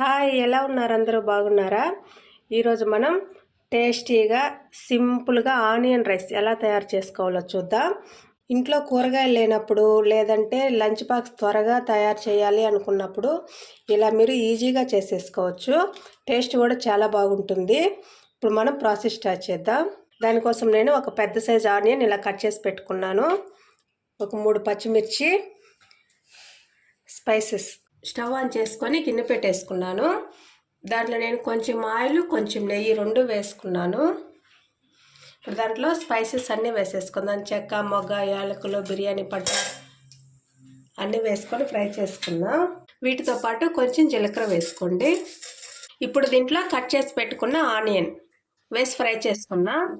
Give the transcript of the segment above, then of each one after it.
Hi ఎలా ఉన్నారు? అందరూ బాగున్నారా? ఈరోజు మనం టేస్టీగా సింపుల్గా ఆనియన్ రైస్ ఎలా తయారు చేసుకోవాలో చూద్దాం. ఇంట్లో కూరగాయలు లేనప్పుడు లేదంటే లంచ్ బాక్స్ త్వరగా తయారు చేయాలి అనుకున్నప్పుడు ఇలా మీరు ఈజీగా చేసేసుకోవచ్చు. టేస్ట్ కూడా చాలా బాగుంటుంది. ఇప్పుడు మనం ప్రాసెస్ స్టార్ట్ చేద్దాం. దానికోసం నేను ఒక పెద్ద సైజ్ ఆనియన్ ఇలా కట్ చేసి పెట్టుకున్నాను. ఒక మూడు పచ్చిమిర్చి స్పైసెస్ స్టవ్ ఆన్ చేసుకొని గిన్నె పెట్టేసుకున్నాను. దాంట్లో నేను కొంచెం ఆయిల్ కొంచెం నెయ్యి రెండు వేసుకున్నాను. ఇప్పుడు దాంట్లో స్పైసెస్ అన్నీ వేసేసుకుందాం. చెక్క మొగ్గ యాలకులు బిర్యానీ పట్ట అన్నీ వేసుకొని ఫ్రై చేసుకుందాం. వీటితో పాటు కొంచెం జీలకర్ర వేసుకోండి. ఇప్పుడు దీంట్లో కట్ చేసి పెట్టుకున్న ఆనియన్ వేసి ఫ్రై చేసుకున్నా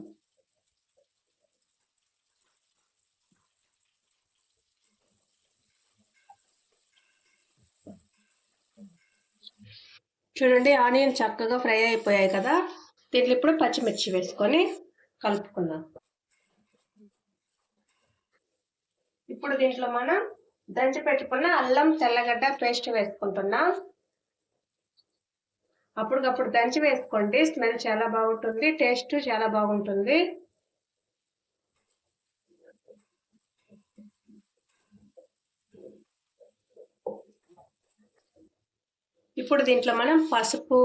చూడండి ఆనియన్ చక్కగా ఫ్రై అయిపోయాయి కదా. దీంట్లో ఇప్పుడు పచ్చిమిర్చి వేసుకొని కలుపుకుందాం. ఇప్పుడు దీంట్లో మనం దంచి పెట్టుకున్న అల్లం తెల్లగడ్డ పేస్ట్ వేసుకుంటున్నాం. అప్పటికప్పుడు దంచి వేసుకోండి. స్మెల్ చాలా బాగుంటుంది టేస్ట్ చాలా బాగుంటుంది. ఇప్పుడు దీంట్లో మనం పసుపు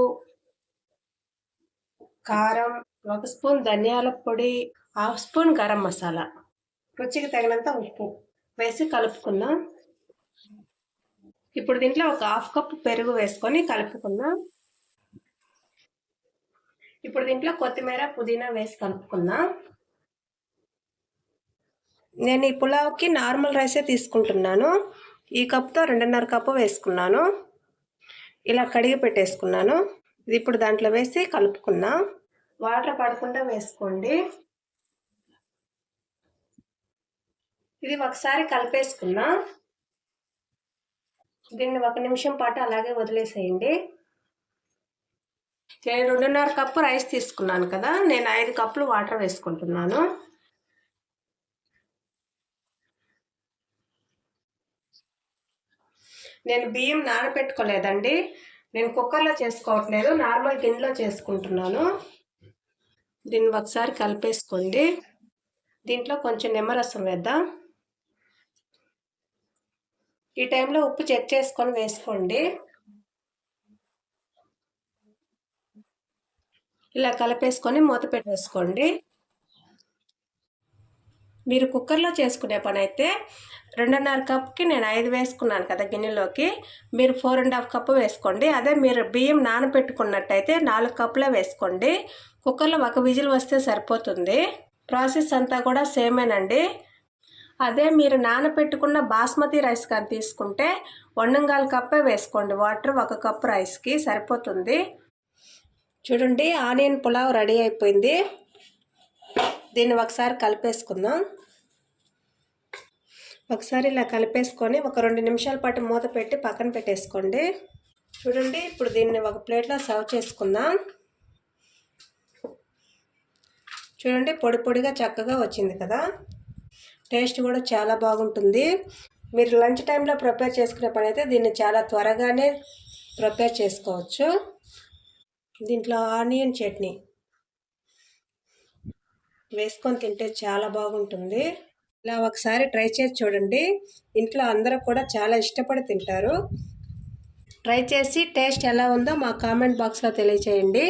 కారం ఒక స్పూన్ ధనియాల పొడి హాఫ్ స్పూన్ గరం మసాలా. రుచికి తగినంత ఉప్పు వేసి కలుపుకుందాం. ఇప్పుడు దీంట్లో ఒక హాఫ్ కప్ పెరుగు వేసుకొని కలుపుకుందాం. ఇప్పుడు దీంట్లో కొత్తిమీర పుదీనా వేసి కలుపుకుందాం. నేను ఈ పులావ్కి నార్మల్ రైసే తీసుకుంటున్నాను. ఈ కప్తో రెండున్నర కప్పు వేసుకున్నాను. ఇలా కడిగి పెట్టేసుకున్నాను. ఇది ఇప్పుడు దాంట్లో వేసి కలుపుకున్నా. వాటర్ పడకుండా వేసుకోండి. ఇది ఒకసారి కలిపేసుకున్నా. దీన్ని ఒక నిమిషం పాటు అలాగే వదిలేసేయండి. నేను రెండున్నర కప్పు రైస్ తీసుకున్నాను కదా. నేను ఐదు కప్పులు వాటర్ వేసుకుంటున్నాను. నేను బియ్యం నానబెట్టుకోలేదండి. నేను కుక్కర్లో చేసుకోవట్లేదు నార్మల్ గిన్నెలో చేసుకుంటున్నాను. దీన్ని ఒకసారి కలిపేసుకోండి. దీంట్లో కొంచెం నిమ్మరసం వేద్దాం. ఈ టైంలో ఉప్పు చెక్ చేసుకొని వేసుకోండి. ఇలా కలిపేసుకొని మూత పెట్టేసుకోండి. మీరు కుక్కర్లో చేసుకునే పని అయితే రెండున్నర కప్కి నేను ఐదు వేసుకున్నాను కదా గిన్నెలోకి. మీరు ఫోర్ అండ్ హాఫ్ కప్పు వేసుకోండి. అదే మీరు బియ్యం నానబెట్టుకున్నట్టయితే నాలుగు కప్పులే వేసుకోండి. కుక్కర్లో ఒక విజిల్ వస్తే సరిపోతుంది. ప్రాసెస్ అంతా కూడా సేమేనండి. అదే మీరు నానబెట్టుకున్న బాస్మతి రైస్ కానీ తీసుకుంటే వండంగాల కప్పే వేసుకోండి. వాటర్ ఒక కప్పు రైస్కి సరిపోతుంది. చూడండి ఆనియన్ పులావ్ రెడీ అయిపోయింది. దీన్ని ఒకసారి కలిపేసుకుందాం. ఒకసారి ఇలా కలిపేసుకొని ఒక రెండు నిమిషాల పాటు మూత పెట్టి పక్కన పెట్టేసుకోండి. చూడండి ఇప్పుడు దీన్ని ఒక ప్లేట్లో సర్వ్ చేసుకుందాం. చూడండి పొడి పొడిగా చక్కగా వచ్చింది కదా. టేస్ట్ కూడా చాలా బాగుంటుంది. మీరు లంచ్ టైంలో ప్రిపేర్ చేసుకునే పని అయితే దీన్ని చాలా త్వరగానే ప్రిపేర్ చేసుకోవచ్చు. దీంట్లో ఆనియన్ చట్నీ. వేసుకొని తింటే చాలా బాగుంటుంది. ఇలా ఒకసారి ట్రై చేసి చూడండి. ఇంట్లో అందరూ కూడా చాలా ఇష్టపడి తింటారు. ట్రై చేసి టేస్ట్ ఎలా ఉందో మా కామెంట్ బాక్స్లో తెలియచేయండి.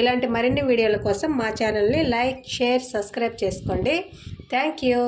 ఇలాంటి మరిన్ని వీడియోల కోసం మా ఛానల్ని లైక్ షేర్ సబ్స్క్రైబ్ చేసుకోండి. Thank you.